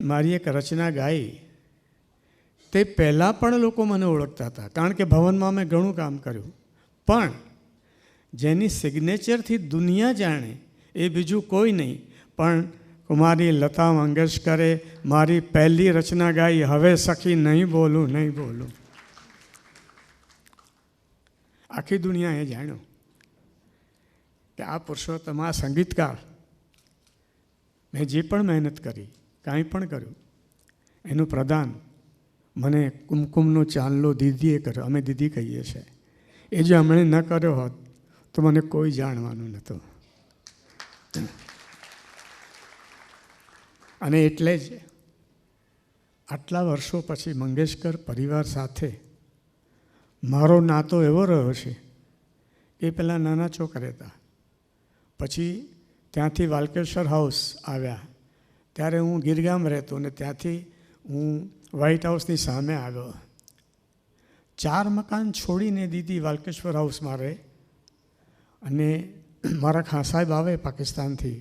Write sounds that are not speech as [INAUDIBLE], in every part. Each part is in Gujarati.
મારી એક રચના ગાઈ. તે પહેલાં પણ લોકો મને ઓળખતા હતા, કારણ કે ભવનમાં મેં ઘણું કામ કર્યું. પણ જેની સિગ્નેચરથી દુનિયા જાણે એ બીજું કોઈ નહીં, પણ કુમારી લતા મંગેશકરે મારી પહેલી રચના ગાઈ, હવે સખી, નહીં બોલું નહીં બોલું. આખી દુનિયાએ જાણ્યું કે આ પુરુષોત્તમ, આ સંગીતકાર. મેં જે પણ મહેનત કરી કાંઈ પણ કર્યું. એનું પ્રદાન મને કુમકુમનો ચાંદલો દીદીએ કર્યો. અમે દીદી કહીએ છીએ. એ જો હમણે ન કર્યો હોત તો મને કોઈ જાણવાનું નહોતું. અને એટલે જ આટલા વર્ષો પછી મંગેશકર પરિવાર સાથે મારો નાતો એવો રહ્યો છે એ પહેલાં નાના છોકરા હતા. પછી ત્યાંથી વાલકેશ્વર હાઉસ આવ્યા. ત્યારે હું ગીરગામ રહેતો અને ત્યાંથી હું વ્હાઇટ હાઉસની સામે આવ્યો. ચાર મકાન છોડીને દીદી વાલકેશ્વર હાઉસમાં રહે અને મારા ખાં સાહેબ આવે પાકિસ્તાનથી.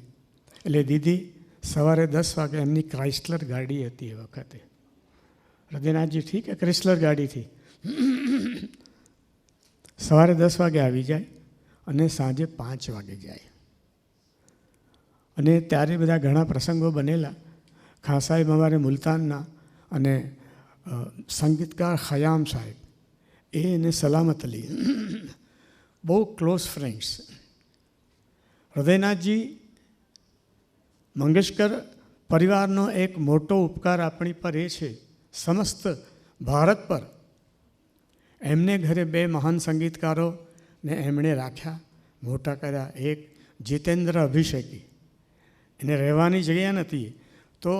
એટલે દીદી, સવારે દસ વાગે એમની ક્રાઇસ્લર ગાડી હતી એ વખતે. હૃદયનાથજી ઠીક એ ક્રિસ્લર ગાડીથી. સવારે દસ વાગે આવી જાય અને સાંજે પાંચ વાગે જાય. અને ત્યારે બધા ઘણા પ્રસંગો બનેલા. ખાન સાહેબ અમારે મુલતાનના અને સંગીતકાર ખયામ સાહેબ. એ અને સલામત અલી બહુ ક્લોઝ ફ્રેન્ડ્સ. હૃદયનાથજી મંગેશકર પરિવારનો એક મોટો ઉપકાર આપણી પર એ છે, સમસ્ત ભારત પર. એમને ઘરે બે મહાન સંગીતકારોને એમણે રાખ્યા, મોટા કર્યા. એક જીતેન્દ્ર અભિષેકી. એને રહેવાની જગ્યા નથી, તો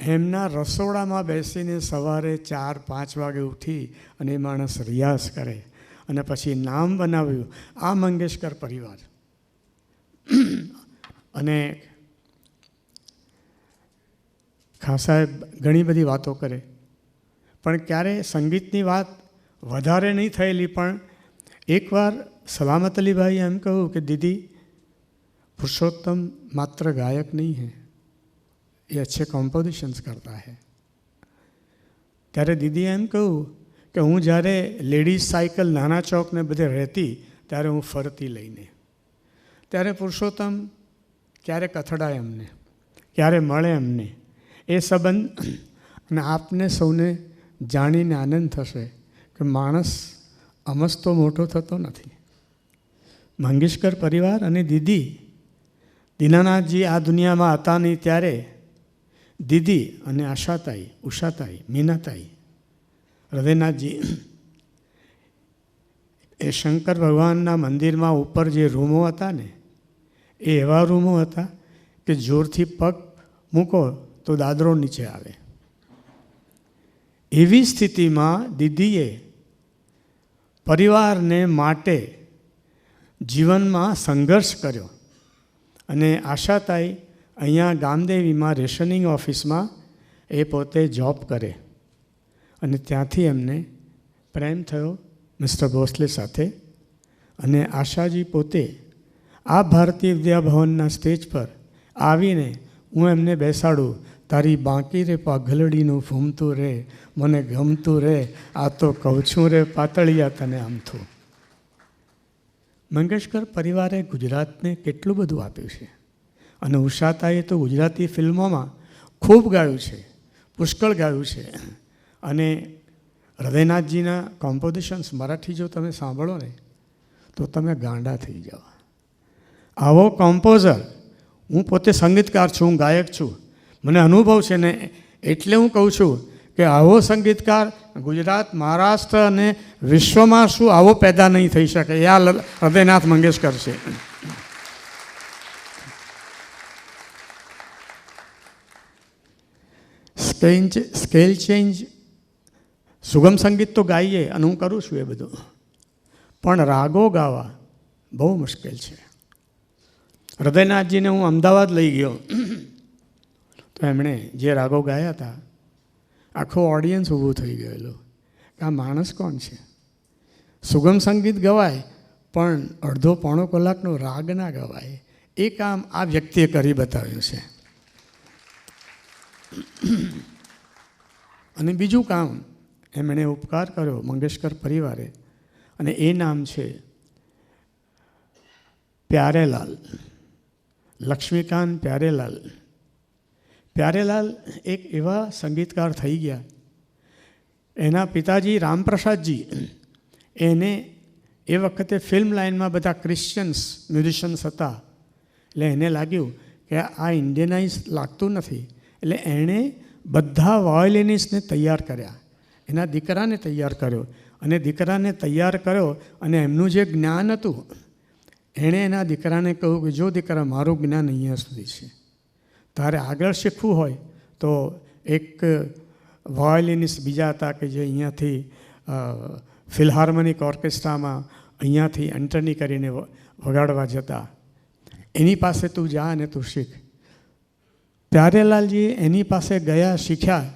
એમના રસોડામાં બેસીને સવારે ચાર, પાંચ વાગે ઉઠી અને એ માણસ રિયાઝ કરે અને પછી નામ બનાવ્યું, આ મંગેશકર પરિવાર. અને ખા સાહેબ ઘણી બધી વાતો કરે, પણ ક્યારે સંગીતની વાત વધારે નહીં થયેલી, પણ એકવાર સલામત અલીભાઈએ એમ કહ્યું કે, દીદી पुरुषोत्तम मात्र गायक नहीं है ये अच्छे कॉम्पोजिशंस करता है ત્યારે દીદીએ એમ કહ્યું કે હું જ્યારે લેડીઝ સાયકલ નાના ચોકને બધે રહેતી ત્યારે હું ફરતી લઈને ત્યારે પુરુષોત્તમ ક્યારેક અથડાય એમને ક્યારે મળે એમને એ સંબંધ [CLEARS THROAT] અને આપને સૌને જાણીને આનંદ થશે કે માણસ અમસ્તો મોટો થતો નથી મંગેશકર પરિવાર અને દીદી દીનાનાથજી આ દુનિયામાં હતા નહીં ત્યારે દીદી અને આશાતાઈ, ઉષાતાઈ, મીનાતાઈ હૃદયનાથજી એ શંકર ભગવાનના મંદિરમાં ઉપર જે રૂમો હતા ને, એ એવા રૂમો હતા કે જોરથી પગ મૂકો તો દાદરો નીચે આવે. એવી સ્થિતિમાં દીદીએ પરિવારને માટે જીવનમાં સંઘર્ષ કર્યો. અને આશાતાઈ અહીંયા ગામદેવીમાં રેશનિંગ ઓફિસમાં એ પોતે જોબ કરે. અને ત્યાંથી એમને પ્રેમ થયો મિસ્ટર ભોસલે સાથે. અને આશાજી પોતે આ ભારતીય વિદ્યાભવનના સ્ટેજ પર આવીને હું એમને બેસાડું, તારી બાંકી રે પાઘલડીનું ફૂમતું રે, મને ગમતું રે, આ તો કહું છું રે પાતળિયા તને આમથું મંગેશકર પરિવારે ગુજરાતને કેટલું બધું આપ્યું છે? અને ઉષાતાએ તો ગુજરાતી ફિલ્મોમાં ખૂબ ગાયું છે, પુષ્કળ ગાયું છે. અને હૃદયનાથજીના કોમ્પોઝિશન્સ મરાઠી જો તમે સાંભળો ને, તો તમે ગાંડા થઈ જાઓ. આવો કોમ્પોઝર હું પોતે સંગીતકાર છું, હું ગાયક છું. મને અનુભવ છે ને, એટલે હું કહું છું કે આવો સંગીતકાર ગુજરાત, મહારાષ્ટ્ર અને વિશ્વમાં શું આવો પેદા નહીં થઈ શકે? એ આ હૃદયનાથ મંગેશકર છે. Scale scale change. સુગમ સંગીત તો ગાઈએ અને હું કરું છું એ બધું. પણ રાગો ગાવા બહુ મુશ્કેલ છે. હૃદયનાથજીને હું અમદાવાદ લઈ ગયો. તો એમણે જે રાગો ગાયા હતા આખો ઓડિયન્સ ઊભું થઈ ગયેલું. આ માણસ કોણ છે? સુગમ સંગીત ગવાય, પણ અડધો પોણો કલાકનો રાગ ના ગવાય. એ કામ આ વ્યક્તિએ કરી બતાવ્યું છે. અને બીજું કામ, એમણે ઉપકાર કર્યો મંગેશકર પરિવારે, અને એ નામ છે પ્યારેલાલ. લક્ષ્મીકાંત પ્યારેલાલ. પ્યારેલાલ એક એવા સંગીતકાર થઈ ગયા. એના પિતાજી રામપ્રસાદજી, એને એ વખતે ફિલ્મ લાઇનમાં બધા ક્રિશ્ચિયન્સ, મ્યુઝિશિયન્સ હતા. એટલે એને લાગ્યું કે આ ઇન્ડિયનાઇઝ લાગતું નથી. એટલે એણે બધા વાયોલિનિસ્ટને તૈયાર કર્યા. એના દીકરાને તૈયાર કર્યો. અને દીકરાને તૈયાર કર્યો અને એમનું જે જ્ઞાન હતું, એણે એના દીકરાને કહ્યું કે જો દીકરા, મારું જ્ઞાન અહીંયા સુધી છે. તારે આગળ શીખવું હોય તો એક વાયોલિનિસ્ટ બીજા હતા કે જે અહીંયાથી ફિલહાર્મોનિક ઓર્કેસ્ટ્રામાં અહીંયાથી એન્ટરની કરીને વગાડવા જતા. એની પાસે તું જા અને તું શીખ. પ્યારેલાલજી એની પાસે ગયા શીખ્યા,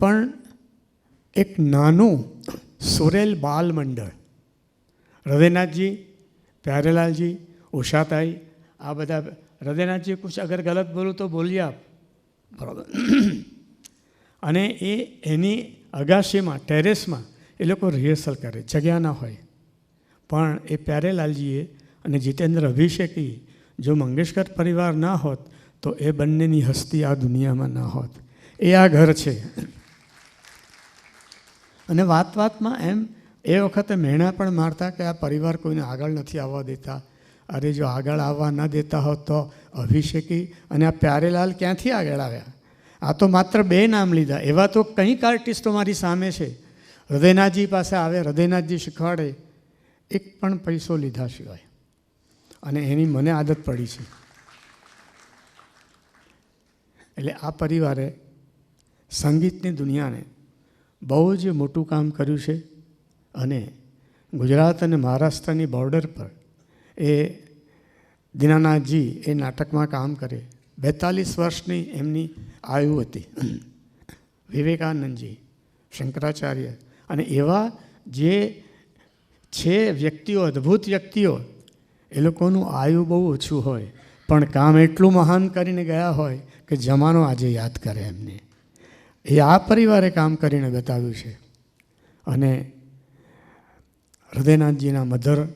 પણ એક નાનું સુરેલ બાલ મંડળ હૃદયનાથજી પ્યારેલાલજી, ઉષાતાઈ, આ બધા હૃદયનાથજી કુછ અગર ગલત બોલું તો બોલીએ આપ. બરાબર. અને એ એની અગાશીમાં, ટેરેસમાં એ લોકો રિહર્સલ કરે, જગ્યા ના હોય. પણ એ પ્યારેલાલજીએ અને જીતેન્દ્ર અભિષેકી, જો મંગેશકર પરિવાર ના હોત, તો એ બંનેની હસ્તી આ દુનિયામાં ના હોત. એ આ ઘર છે. અને વાત વાતમાં એમ, એ વખતે મહેણા પણ મારતા કે આ પરિવાર કોઈને આગળ નથી આવવા દેતા. અરે જો આગળ આવવા ન દેતા હોત તો અભિષેકી અને આ પ્યારેલાલ ક્યાંથી આગળ આવ્યા? આ તો માત્ર બે નામ લીધા. એવા તો કંઈક આર્ટિસ્ટો મારી સામે છે. હૃદયનાથજી પાસે આવે, હૃદયનાથજી શીખવાડે. એક પણ પૈસો લીધા સિવાય. અને એની મને આદત પડી છે. એટલે આ પરિવારે સંગીતની દુનિયાને બહુ જ મોટું કામ કર્યું છે અને ગુજરાત અને મહારાષ્ટ્રની બોર્ડર પર એ દીનાનાથજી એ નાટકમાં કામ કરે. બેતાલીસ વર્ષની એમની આયુ હતી. વિવેકાનંદજી, શંકરાચાર્ય અને એવા જે છે વ્યક્તિઓ, અદ્ભુત વ્યક્તિઓ, એ લોકોનું આયુ બહુ ઓછું હોય. પણ કામ એટલું મહાન કરીને ગયા હોય કે જમાનો આજે યાદ કરે એમને. એ આ પરિવારે કામ કરીને બતાવ્યું છે. અને હૃદયનાથજીના મધર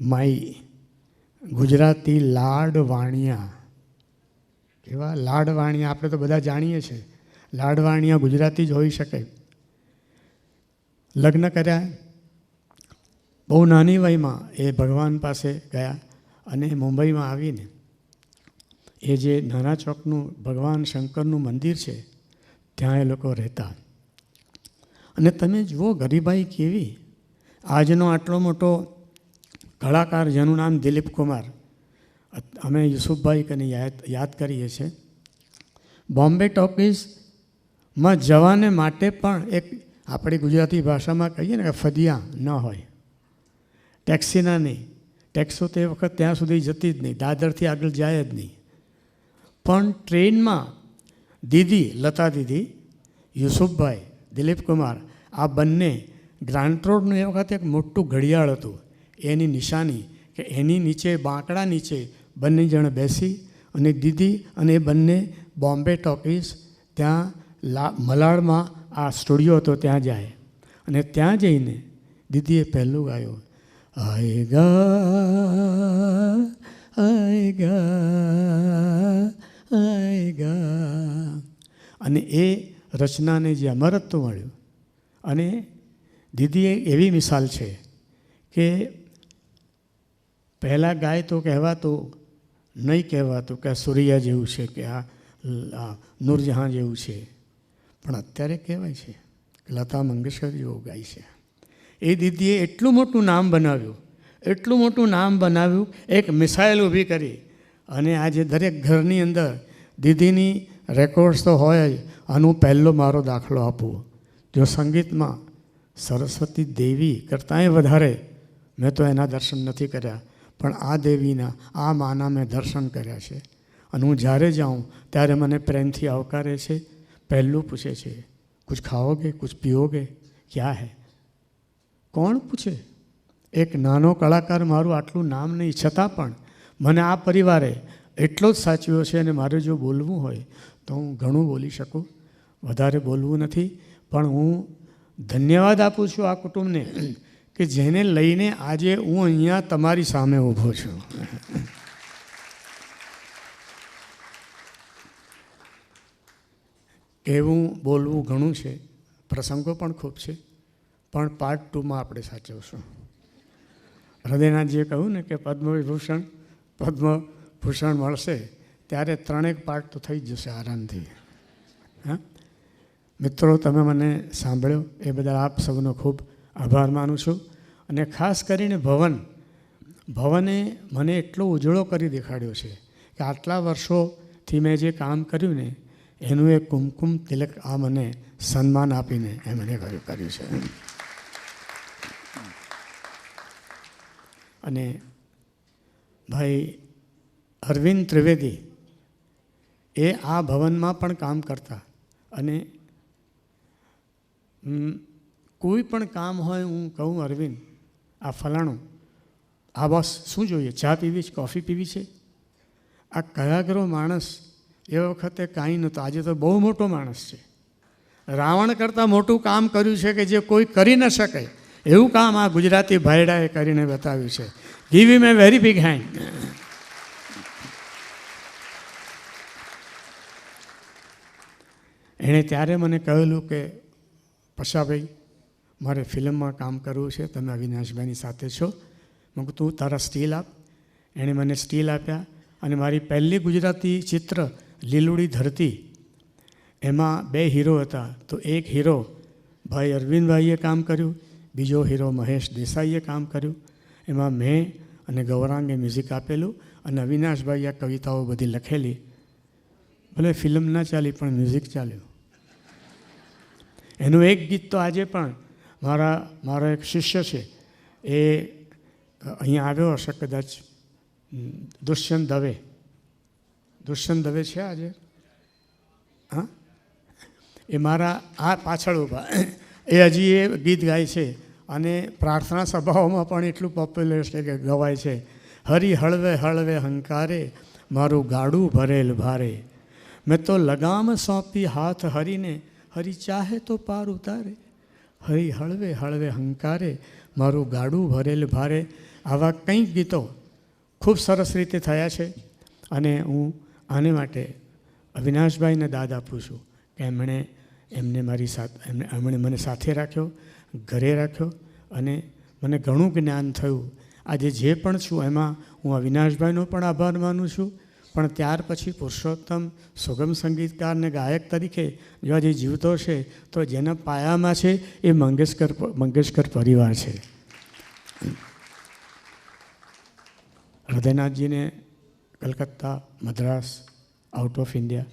માઈ ગુજરાતી લાડ વાણિયા કેવા? લાડ આપણે તો બધા જાણીએ છીએ. લાડ વાણિયા ગુજરાતી જ હોઈ શકે. લગ્ન કર્યા. બહુ નાની વયમાં એ ભગવાન પાસે ગયા અને મુંબઈમાં આવીને એ જે નાના ચોકનું ભગવાન શંકરનું મંદિર છે, ત્યાં એ લોકો રહેતા. અને તમે જુઓ, ગરીબાઈ કેવી? આજનો આટલો મોટો કલાકાર જેનું નામ દિલીપ કુમાર. અમે યુસુફભાઈ કને યાદ કરીએ છીએ. બોમ્બે ટોકીઝમાં જવાને માટે પણ એક આપણી ગુજરાતી ભાષામાં કહીએ ને કે ફદિયા ન હોય. ટેક્સીના નહીં. ટેક્સો તે વખત ત્યાં સુધી જતી જ નહીં. દાદરથી આગળ જાય જ નહીં. પણ ટ્રેનમાં દીદી, લતા દીદી, યુસુફભાઈ, દિલીપ કુમાર, આ બંને ગ્રાન્ટ રોડનું એ વખતે એક મોટું ઘડિયાળ હતું. એની નિશાની કે એની નીચે, બાંકડા નીચે બંને જણ બેસી અને દીદી અને બંને બોમ્બે ટોકીઝ ત્યાં લા, મલાડમાં આ સ્ટુડિયો હતો, ત્યાં જાય. અને ત્યાં જઈને દીદીએ પહેલું ગાયું આય ગા આય ગા આય ગા. અને એ રચનાને જે અમરત્વ મળ્યું. અને દીદીએ એવી મિસાલ છે કે પહેલાં ગાય તો કહેવાતું, નહીં કહેવાતું કે આ સૂર્યા જેવું છે કે આ નૂરજહાં જેવું છે. પણ અત્યારે કહેવાય છે લતા મંગેશકર જેવો ગાય છે. એ દીદીએ એટલું મોટું નામ બનાવ્યું, એટલું મોટું નામ બનાવ્યું, એક મિસાઇલ ઊભી કરી અને આજે દરેક ઘરની અંદર દીદીની રેકોર્ડ્સ તો હોય જ, આનું પહેલો મારો દાખલો આપું. જો સંગીતમાં સરસ્વતી દેવી કરતાંય વધારે, મેં તો એના દર્શન નથી કર્યા. પણ આ દેવીના, આ માના મેં દર્શન કર્યા છે. અને હું જ્યારે જાઉં, ત્યારે મને પ્રેમથી આવકારે છે, પહેલું પૂછે છે, કુછ ખાઓગે, કુછ પીઓગે? ક્યાં હે? કોણ પૂછે? એક નાનો કલાકાર મારું આટલું નામ નહીં, છતાં પણ મને આ પરિવારે એટલો જ સાચવ્યો છે અને મારે જો બોલવું હોય, તો હું ઘણું બોલી શકું. વધારે બોલવું નથી, પણ હું ધન્યવાદ આપું છું આ કુટુંબને. કે જેને લઈને આજે હું અહીંયા તમારી સામે ઊભો છું. કહેવું, બોલવું ઘણું છે. પ્રસંગો પણ ખૂબ છે. પણ પાર્ટ ટુમાં આપણે સાચવશું. હૃદયનાથજીએ કહ્યું ને કે પદ્મવિભૂષણ, પદ્મભૂષણ મળશે ત્યારે ત્રણેક પાર્ટ તો થઈ જશે આરામથી. હા? મિત્રો, તમે મને સાંભળ્યો એ બદલ આપ સૌનો ખૂબ આભાર માનું છું. અને ખાસ કરીને ભવન. ભવને મને એટલો ઉજળો કરી દેખાડ્યો છે કે આટલા વર્ષોથી મેં જે કામ કર્યું ને, એનું એક કુમકુમ તિલક આ મને સન્માન આપીને એમણે કર્યું કર્યું છે. અને ભાઈ અરવિંદ ત્રિવેદી એ આ ભવનમાં પણ કામ કરતા અને કોઈ પણ કામ હોય હું કહું અરવિંદ, આ ફલાણું, આ બસ શું જોઈએ? ચા પીવી છે? કોફી પીવી છે? આ કયાગરો માણસ એ વખતે કાંઈ નહોતો. આજે તો બહુ મોટો માણસ છે. રાવણ કરતાં મોટું કામ કર્યું છે કે જે કોઈ કરી ન શકે. એવું કામ આ ગુજરાતી ભાઈડાએ કરીને બતાવ્યું છે. Give a very big hand એણે ત્યારે મને કહેલું કે, પશાભાઈ મારે ફિલ્મમાં કામ કરવું છે. તમે અવિનાશભાઈની સાથે છો. મેં કહું તું તારા સ્ટીલ આપ. એણે મને સ્ટીલ આપ્યા અને મારી પહેલી ગુજરાતી ચિત્ર, લીલુડી ધરતી, એમાં બે હીરો હતા. તો એક હીરો ભાઈ અરવિંદભાઈએ કામ કર્યું, બીજો હીરો મહેશ દેસાઈએ કામ કર્યું. એમાં મેં અને ગૌરાંગે મ્યુઝિક આપેલું અને અવિનાશભાઈ આ કવિતાઓ બધી લખેલી. ભલે ફિલ્મ ના ચાલી, પણ મ્યુઝિક ચાલ્યું. એનું એક ગીત તો આજે પણ મારા, મારો એક શિષ્ય છે, એ અહીંયા આવ્યો હશે કદાચ દુષ્યંત દવે. દુષ્યંત દવે છે આજે? હા? એ મારા, આ પાછળ ઊભા. એ હજી એ ગીત ગાય છે અને પ્રાર્થના સભાઓમાં પણ એટલું પોપ્યુલર છે કે ગવાય છે. હરી હળવે હળવે હંકારે, મારું ગાડું ભરેલ ભારે. મેં તો લગામ સોંપી હાથ હરીને, હરી ચાહે તો પાર ઉતારે. હરી હળવે હળવે હંકારે, મારું ગાડું ભરેલ ભારે. આવા કંઈક ગીતો ખૂબ સરસ રીતે થયા છે અને હું આને માટે અવિનાશભાઈને દાદ આપું છું કે એમણે એમને મારી સાથે એમણે એમણે મને સાથે રાખ્યો, ઘરે રાખ્યો અને મને ઘણું જ્ઞાન થયું. આજે જે પણ છું એમાં હું અવિનાશભાઈનો પણ આભાર માનું છું. પણ ત્યાર પછી પુરુષોત્તમ સુગમ સંગીતકાર અને ગાયક તરીકે જો આજે જીવતો છે, તો જેના પાયામાં છે એ મંગેશકર મંગેશકર પરિવાર છે. હૃદયનાથજીને Calcutta, Madras out of India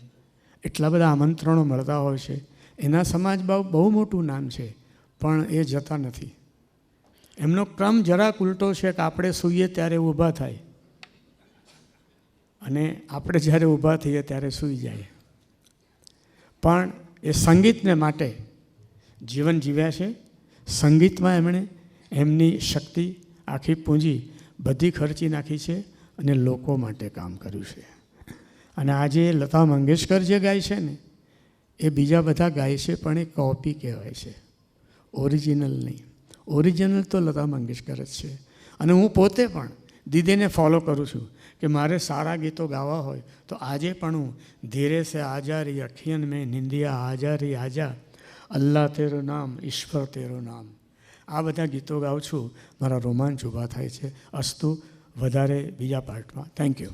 એટલા બધા આમંત્રણો મળતા હોય છે. એના સમાજ બહુ બહુ મોટું નામ છે, પણ એ જતા નથી. એમનો ક્રમ જરાક ઉલટો છે કે આપણે સૂઈએ ત્યારે ઊભા થાય. અને આપણે જ્યારે ઊભા થઈએ ત્યારે સૂઈ જાય. પણ એ સંગીતને માટે જીવન જીવ્યા છે. સંગીતમાં એમણે એમની શક્તિ આખી પૂંજી બધી ખર્ચી નાખી છે અને લોકો માટે કામ કર્યું છે. અને આજે લતા મંગેશકર જે ગાય છે ને, એ બીજા બધા ગાય છે, પણ એ કોપી કહેવાય છે. ઓરિજિનલ નહીં. ઓરિજિનલ તો લતા મંગેશકર જ છે. અને હું પોતે પણ દીદીને ફોલો કરું છું. કે મારે સારા ગીતો ગાવા હોય, તો આજે પણ હું ધીરે સે આજારી અખિયન મેં નિંદિયા, આજારી આજા. અલ્લાહ તેરું નામ, ઈશ્વર તેરું નામ. આ બધા ગીતો ગાઉં છું. મારા રોમાંચ ઊભા થાય છે. અસ્તુ વધારે બીજા પાર્ટમાં. થેન્ક યુ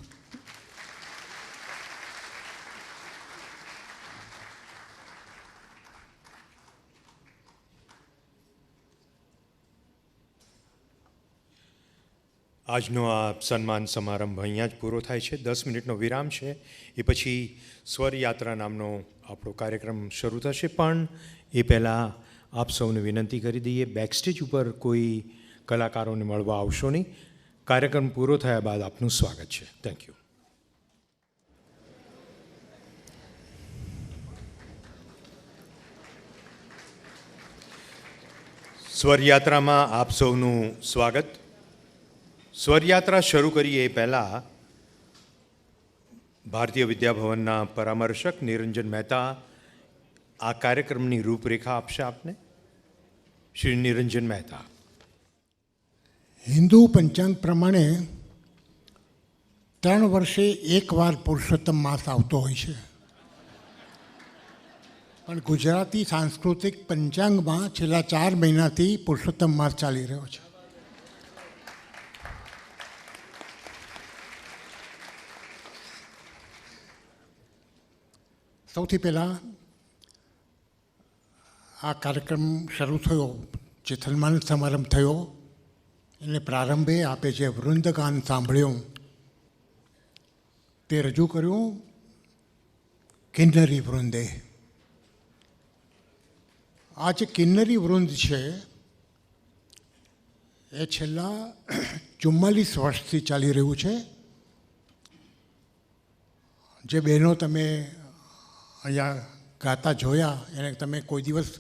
આજનો આ સન્માન સમારંભ અહીંયા જ પૂરો થાય છે. દસ મિનિટનો વિરામ છે. એ પછી સ્વરયાત્રા નામનો આપણો કાર્યક્રમ શરૂ થશે. પણ એ પહેલાં આપ સૌને વિનંતી કરી દઈએ બેકસ્ટેજ ઉપર કોઈ કલાકારોને મળવા આવશો નહીં. કાર્યક્રમ પૂરો થયા બાદ આપનું સ્વાગત છે. થેન્ક યુ સ્વરયાત્રામાં આપ સૌનું સ્વાગત. સ્વરયાત્રા શરૂ કરીએ એ પહેલાં ભારતીય વિદ્યાભવનના પરામર્શક નિરંજન મહેતા આ કાર્યક્રમની રૂપરેખા આપશે આપને. શ્રી નિરંજન મહેતા. હિન્દુ પંચાંગ પ્રમાણે ત્રણ વર્ષે એકવાર પુરુષોત્તમ માસ આવતો હોય છે. પણ ગુજરાતી સાંસ્કૃતિક પંચાંગમાં છેલ્લા ચાર મહિનાથી પુરુષોત્તમ માસ ચાલી રહ્યો છે. સૌથી પહેલાં આ કાર્યક્રમ શરૂ થયો, જે સન્માન સમારંભ થયો, એને પ્રારંભે આપે જે વૃંદગાન સાંભળ્યું, તે રજૂ કર્યું, કિન્નરી વૃંદે. આ જે કિન્નરી વૃંદ છે, એ છેલ્લા ચુમ્માલીસ વર્ષથી ચાલી રહ્યું છે. જે બહેનો તમે અહીંયા ગાતા જોયા. એને તમે કોઈ દિવસ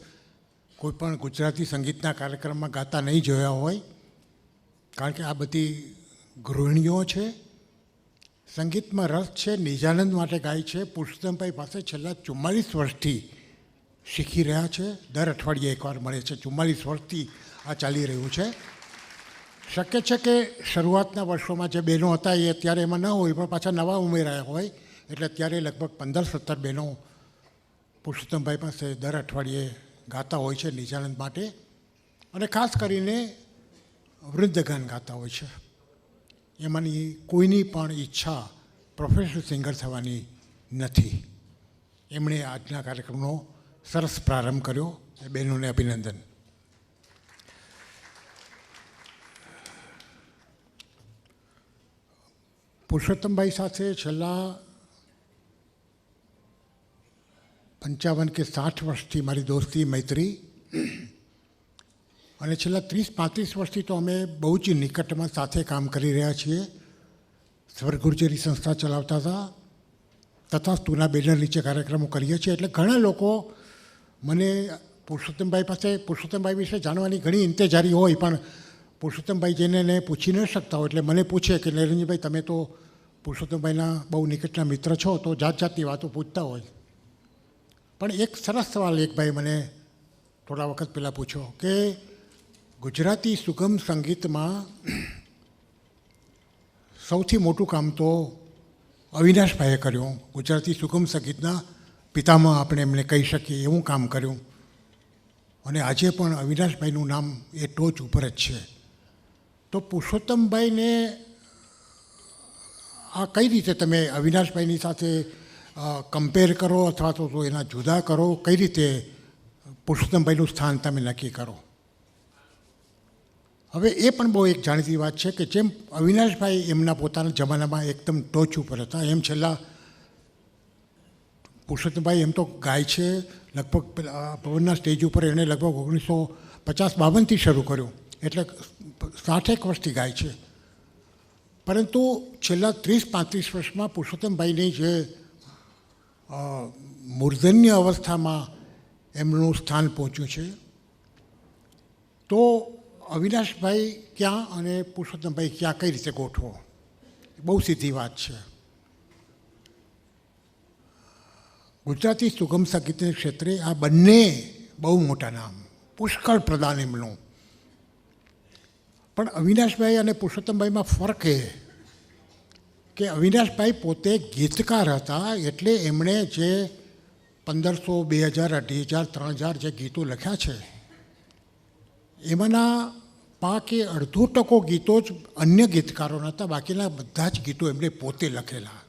કોઈ પણ ગુજરાતી સંગીતના કાર્યક્રમમાં ગાતા નહીં જોયા હોય. કારણ કે આ બધી ગૃહિણીઓ છે. સંગીતમાં રસ છે, નિજાનંદ માટે ગાય છે. પુરુષોત્તમભાઈ પાસે છેલ્લા ચુમ્માલીસ વર્ષથી શીખી રહ્યા છે. દર અઠવાડિયે એકવાર મળે છે. ચુમ્માલીસ વર્ષથી આ ચાલી રહ્યું છે. શક્ય છે કે શરૂઆતના વર્ષોમાં જે બહેનો હતા એ અત્યારે એમાં ન હોય, પણ પાછા નવા ઉમેરાયા હોય. એટલે અત્યારે લગભગ પંદર સત્તર બહેનો પુરુષોત્તમભાઈ પાસે દર અઠવાડિયે ગાતા હોય છે નિજાનંદ માટે. અને ખાસ કરીને વૃદ્ધગાન ગાતા હોય છે. એમાંની કોઈની પણ ઈચ્છા પ્રોફેશનલ સિંગર થવાની નથી. એમણે આજના કાર્યક્રમનો સરસ પ્રારંભ કર્યો. એ બહેનોને અભિનંદન. પુરુષોત્તમભાઈ સાથે છેલ્લા પંચાવન કે સાઠ વર્ષથી મારી દોસ્તી મૈત્રી. અને છેલ્લા ત્રીસ, પાંત્રીસ વર્ષથી તો અમે બહુ જ નિકટમાં સાથે કામ કરી રહ્યા છીએ. સ્વર્ગુર્જરી સંસ્થા ચલાવતા હતા. તથા સ્તુના બેનર નીચે કાર્યક્રમો કરીએ છીએ. એટલે ઘણા લોકો મને પુરુષોત્તમભાઈ પાસે, પુરુષોત્તમભાઈ વિશે જાણવાની ઘણી ઇંતેજારી હોય, પણ પુરુષોત્તમભાઈ જેને એને પૂછી ન શકતા હોય, એટલે મને પૂછે કે, નરેન્દ્રભાઈ, તમે તો પુરુષોત્તમભાઈના બહુ નિકટના મિત્ર છો, તો જાત જાતની વાતો પૂછતા હોય. પણ એક સરસ સવાલ એકભાઈ મને થોડા વખત પહેલાં પૂછ્યો કે ગુજરાતી સુગમ સંગીતમાં [CLEARS THROAT] સૌથી મોટું કામ તો અવિનાશભાઈએ કર્યું. ગુજરાતી સુગમ સંગીતના પિતામાં આપણે એમને કહી શકીએ, એવું કામ કર્યું. અને આજે પણ અવિનાશભાઈનું નામ એ ટોચ ઉપર જ છે. તો પુરુષોત્તમભાઈને આ કઈ રીતે તમે અવિનાશભાઈની સાથે કમ્પેર કરો અથવા તો એના જુદા કરો, કઈ રીતે પુરુષોત્તમભાઈનું સ્થાન તમે નક્કી કરો. હવે એ પણ બહુ એક જાણીતી વાત છે કે જેમ અવિનાશભાઈ એમના પોતાના જમાનામાં એકદમ ટોચ ઉપર હતા, એમ છેલ્લા પુરુષોત્તમભાઈ એમ તો ગાય છે, લગભગ પવનના સ્ટેજ ઉપર એણે લગભગ ઓગણીસો પચાસ બાવનથી શરૂ કર્યું, એટલે સાઠેક વર્ષથી ગાય છે. પરંતુ છેલ્લા ત્રીસ પાંત્રીસ વર્ષમાં પુરુષોત્તમભાઈની જે મૂર્ધન્ય અવસ્થામાં એમનું સ્થાન પહોંચ્યું છે. તો અવિનાશભાઈ ક્યાં અને પુરુષોત્તમભાઈ ક્યાં કઈ રીતે ગોઠવો? બહુ સીધી વાત છે. ગુજરાતી સુગમ સંગીતના ક્ષેત્રે આ બંને બહુ મોટા નામ, પુષ્કળ પ્રદાન એમનું. પણ અવિનાશભાઈ અને પુરુષોત્તમભાઈમાં ફરક એ કે અવિનાશભાઈ પોતે ગીતકાર હતા એટલે એમણે જે પંદરસો, બે હજાર, અઢી હજાર, ત્રણ હજાર જે ગીતો લખ્યા છે, એમાંના પાંચ કે અડધો ટકો ગીતો જ અન્ય ગીતકારોના હતા બાકીના બધા જ ગીતો એમણે પોતે લખેલા.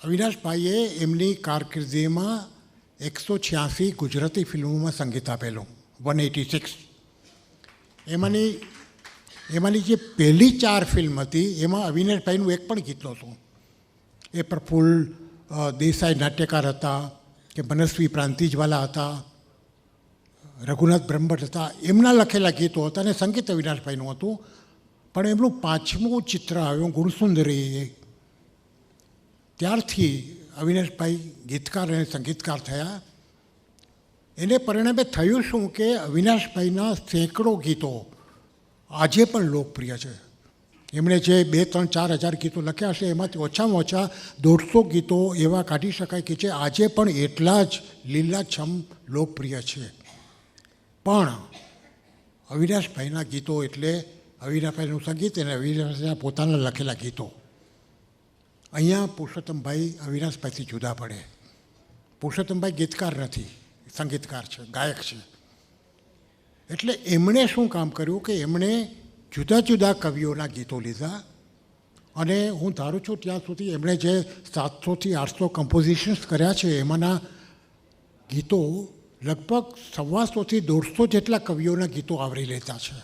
અવિનાશભાઈએ એમની કારકિર્દીમાં એકસો છ્યાસી ગુજરાતી ફિલ્મોમાં સંગીત આપેલું, વન એટી સિક્સ. એમાંની એમાંની જે પહેલી ચાર ફિલ્મ હતી, એમાં અવિનાશભાઈનું એક પણ ગીત નહોતું. એ પ્રફુલ્લ દેસાઈ નાટ્યકાર હતા, કે મનસ્વી પ્રાંતિજવાલા હતા, રઘુનાથ બ્રહ્મભટ્ટ હતા, એમના લખેલા ગીતો હતા અને સંગીત અવિનાશભાઈનું હતું. પણ એમનું પાંચમું ચિત્ર આવ્યું, ગુણસુંદરી ત્યારથી અવિનાશભાઈ ગીતકાર અને સંગીતકાર થયા. એને પરિણામે થયું શું કે અવિનાશભાઈના સેંકડો ગીતો આજે પણ લોકપ્રિય છે. એમણે જે બે, ત્રણ, ચાર હજાર ગીતો લખ્યા છે, એમાંથી ઓછામાં ઓછા દોઢસો ગીતો એવા કાઢી શકાય કે જે આજે પણ એટલા જ લીલાછમ લોકપ્રિય છે. પણ અવિનાશભાઈના ગીતો એટલે અવિનાશભાઈનું સંગીત અને અવિનાશભાઈના પોતાના લખેલા ગીતો. અહીંયા પુરુષોત્તમભાઈ અવિનાશભાઈથી જુદા પડે. પુરુષોત્તમભાઈ ગીતકાર નથી, સંગીતકાર છે, ગાયક છે. એટલે એમણે શું કામ કર્યું કે એમણે જુદા જુદા કવિઓના ગીતો લીધા અને હું ધારું છું ત્યાં સુધી એમણે જે સાતસોથી આઠસો કમ્પોઝિશન્સ કર્યા છે, એમાંના ગીતો લગભગ સવાસોથી દોઢસો જેટલા કવિઓના ગીતો આવરી લેતા છે.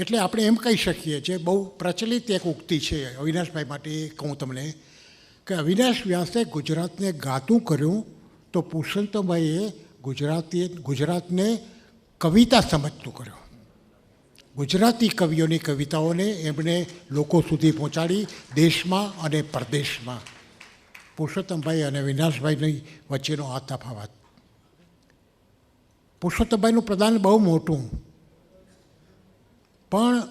એટલે આપણે એમ કહી શકીએ જે બહુ પ્રચલિત એક ઉક્તિ છે, અવિનાશભાઈ માટે એ કહું તમને કે અવિનાશ વ્યાસે ગુજરાતને ગાતું કર્યું તો પુરુષોત્તમભાઈએ ગુજરાતી ગુજરાતને કવિતા સમજતું કર્યું. ગુજરાતી કવિઓની કવિતાઓને એમણે લોકો સુધી પહોંચાડી દેશમાં અને પરદેશમાં. પુરુષોત્તમભાઈ અને વિનાશભાઈની વચ્ચેનો આ તફાવત. પુરુષોત્તમભાઈનું પ્રદાન બહુ મોટું. પણ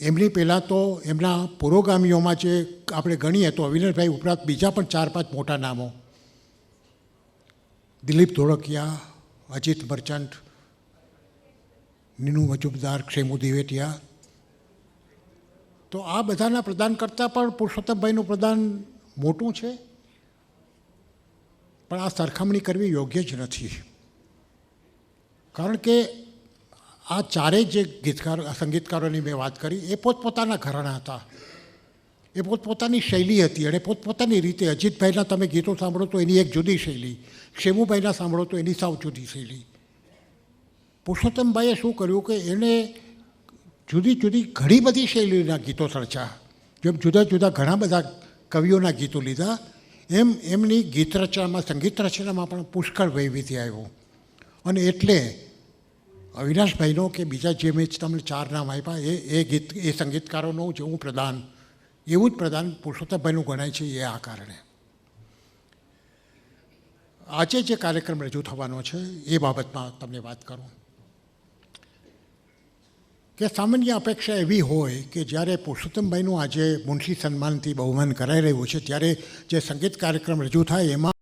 એમની પહેલાં તો એમના પુરોગામીઓમાં જે આપણે ગણીએ તો અવિનાશભાઈ ઉપરાંત બીજા પણ ચાર પાંચ મોટા નામો. દિલીપ ધોળકિયા, અજીત મર્ચન્ટ નીનુ મજુમદાર ક્ષેમુ દિવેટિયા તો આ બધાના પ્રદાન કરતાં પણ પુરુષોત્તમભાઈનું પ્રદાન મોટું છે. પણ આ સરખામણી કરવી યોગ્ય જ નથી. કારણ કે આ ચારેય જે ગીતકાર, સંગીતકારોની મેં વાત કરી, એ પોતપોતાના ઘરાણા હતા. એ પોતપોતાની શૈલી હતી અને પોતપોતાની રીતે અજીતભાઈના તમે ગીતો સાંભળો તો એની એક જુદી શૈલી, ક્ષેમુભાઈના સાંભળો તો એની સાવ જુદી શૈલી. પુરુષોત્તમભાઈએ શું કર્યું કે એને જુદી જુદી ઘણી બધી શૈલીના ગીતો સર્જ્યા જેમ જુદા જુદા ઘણા બધા કવિઓના ગીતો લીધા. એમ એમની ગીત રચનામાં, સંગીત રચનામાં પણ પુષ્કળ વૈવિધ્ય આવ્યો. અને એટલે અવિનાશભાઈનો કે બીજા જે મેં તમને ચાર નામ આપ્યા, એ એ ગીત, એ સંગીતકારોનું જેવું પ્રદાન એવું જ પ્રદાન પુરુષોત્તમભાઈનું ગણાય છે એ આ કારણે. આજે જે કાર્યક્રમ રજૂ થવાનો છે, એ બાબતમાં તમને વાત કરું. કે સામાન્ય અપેક્ષા એવી હોય કે જ્યારે પુરુષોત્તમભાઈનું આજે મુનશી સન્માનથી બહુમાન કરાઈ રહ્યું છે, ત્યારે જે સંગીત કાર્યક્રમ રજૂ થાય એમાં